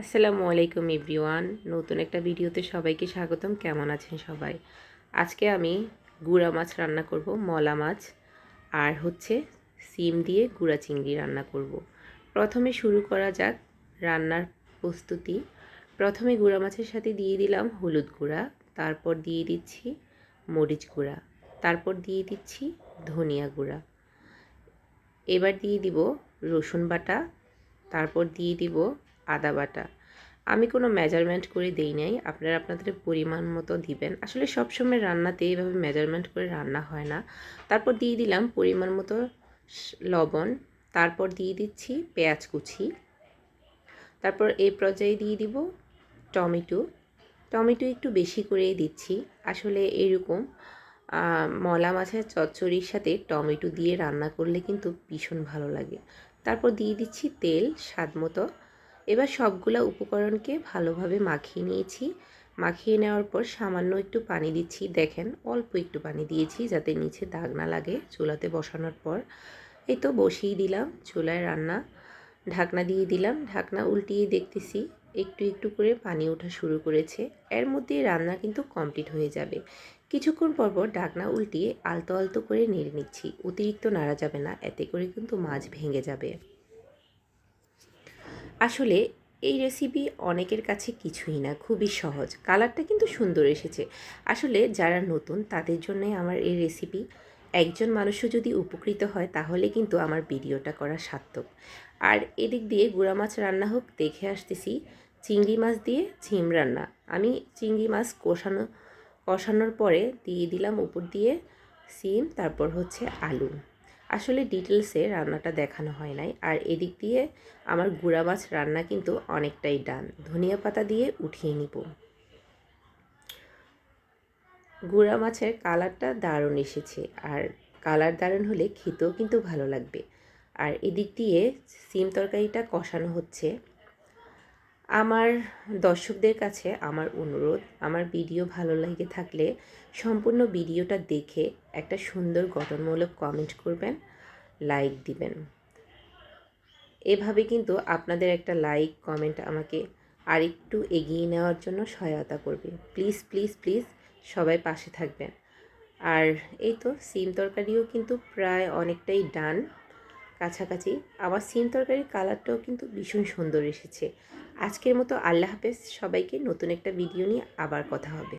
আসসালামু আলাইকুম এভরিওয়ান। নতুন একটা ভিডিওতে সবাইকে স্বাগতম। কেমন আছেন সবাই? আজকে আমি গুড়া মাছ রান্না করব, মলা মাছ, আর হচ্ছে সিম দিয়ে গুড়া চিংড়ি রান্না করব। প্রথমে শুরু করা যাক রান্নার প্রস্তুতি। প্রথমে গুঁড়া মাছের সাথে দিয়ে দিলাম হলুদ গুঁড়া, তারপর দিয়ে দিচ্ছি মরিচ গুঁড়া, তারপর দিয়ে দিচ্ছি ধনিয়া গুঁড়া। এবার দিয়ে দিব রসুন বাটা, তারপর দিয়ে দিব আদা বাটা। আমি কোনো মেজারমেন্ট করে দেই নাই, আপনারা আপনাদের পরিমাণ মতো দিবেন। আসলে সবসময় রান্নাতে এইভাবে মেজারমেন্ট করে রান্না হয় না। তারপর দিয়ে দিলাম পরিমাণ মতো লবণ। তারপর দিয়ে দিচ্ছি পেঁয়াজ কুচি। তারপর এই পর্যায়ে দিয়ে দিব টমেটো। টমেটো একটু বেশি করেই দিচ্ছি। আসলে এরকম মলা মাছের চচ্চড়ির সাথে টমেটো দিয়ে রান্না করলে কিন্তু ভীষণ ভালো লাগে। তারপর দিয়ে দিচ্ছি তেল স্বাদ মতো। এবার সবগুলা উপকরণকে ভালোভাবে মাখিয়ে নিয়েছি। মাখিয়ে নেওয়ার পর সামান্য একটু পানি দিচ্ছি। দেখেন, অল্প একটু পানি দিয়েছি যাতে নিচে দাগ না লাগে চুলাতে বসানোর পর। এই তো বসিয়ে দিলাম, চুলায় রান্না ঢাকনা দিয়ে দিলাম। ঢাকনা উল্টিয়ে দেখতেছি একটু একটু করে পানি ওঠা শুরু করেছে। এর মধ্যে রান্না কিন্তু কমপ্লিট হয়ে যাবে। কিছুক্ষণ পর পর ঢাকনা উল্টিয়ে আলতো আলতো করে নেড়ে নিচ্ছি। অতিরিক্ত নাড়া যাবে না, এতে করে কিন্তু মাছ ভেঙে যাবে। আসলে এই রেসিপি অনেকের কাছে কিছুই না, খুবই সহজ। কালারটা কিন্তু সুন্দর এসেছে। আসলে যারা নতুন, তাদের জন্যই আমার এই রেসিপি একজন মানুষও যদি উপকৃত হয়, তাহলে কিন্তু আমার ভিডিওটা করা সার্থক। আর এদিক দিয়ে গুঁড়া মাছ রান্না হোক, দেখে আসতেছি চিংড়ি মাছ দিয়ে ঝিম রান্না। আমি চিংড়ি মাছ কষানো, কষানোর পরে দিয়ে দিলাম উপর দিয়ে সিম, তারপর হচ্ছে আলু। আসলে ডিটেলসে রান্নাটা দেখানো হয় নাই। আর এদিক দিয়ে আমার গুঁড়া মাছ রান্না কিন্তু অনেকটাই ডান। ধনিয়া পাতা দিয়ে উঠিয়ে নিব। গুঁড়া মাছের কালারটা দারুণ এসেছে। আর কালার দারুণ হলে খেতেও কিন্তু ভালো লাগবে। আর এদিক দিয়ে সিম তরকারিটা কষানো হচ্ছে। আমার দর্শকদের কাছে আমার অনুরোধ, আমার ভিডিও ভালো লেগে থাকলে সম্পূর্ণ ভিডিওটা দেখে একটা সুন্দর গঠনমূলক কমেন্ট করবেন লাইক দিবেন। এভাবে কিন্তু আপনাদের একটা লাইক কমেন্ট আমাকে আরেকটু এগিয়ে নেওয়ার জন্য সহায়তা করবে। প্লিজ প্লিজ প্লিজ সবাই পাশে থাকবেন। আর এই তো, সিম তরকারিও কিন্তু প্রায় অনেকটাই ডান কাছাকাছি আমার সিম তরকারির কালারটাও কিন্তু ভীষণ সুন্দর এসেছে। আজকের মতো আল্লাহ হাফেজ, সবাইকে নতুন একটা ভিডিও নিয়ে আবার কথা হবে।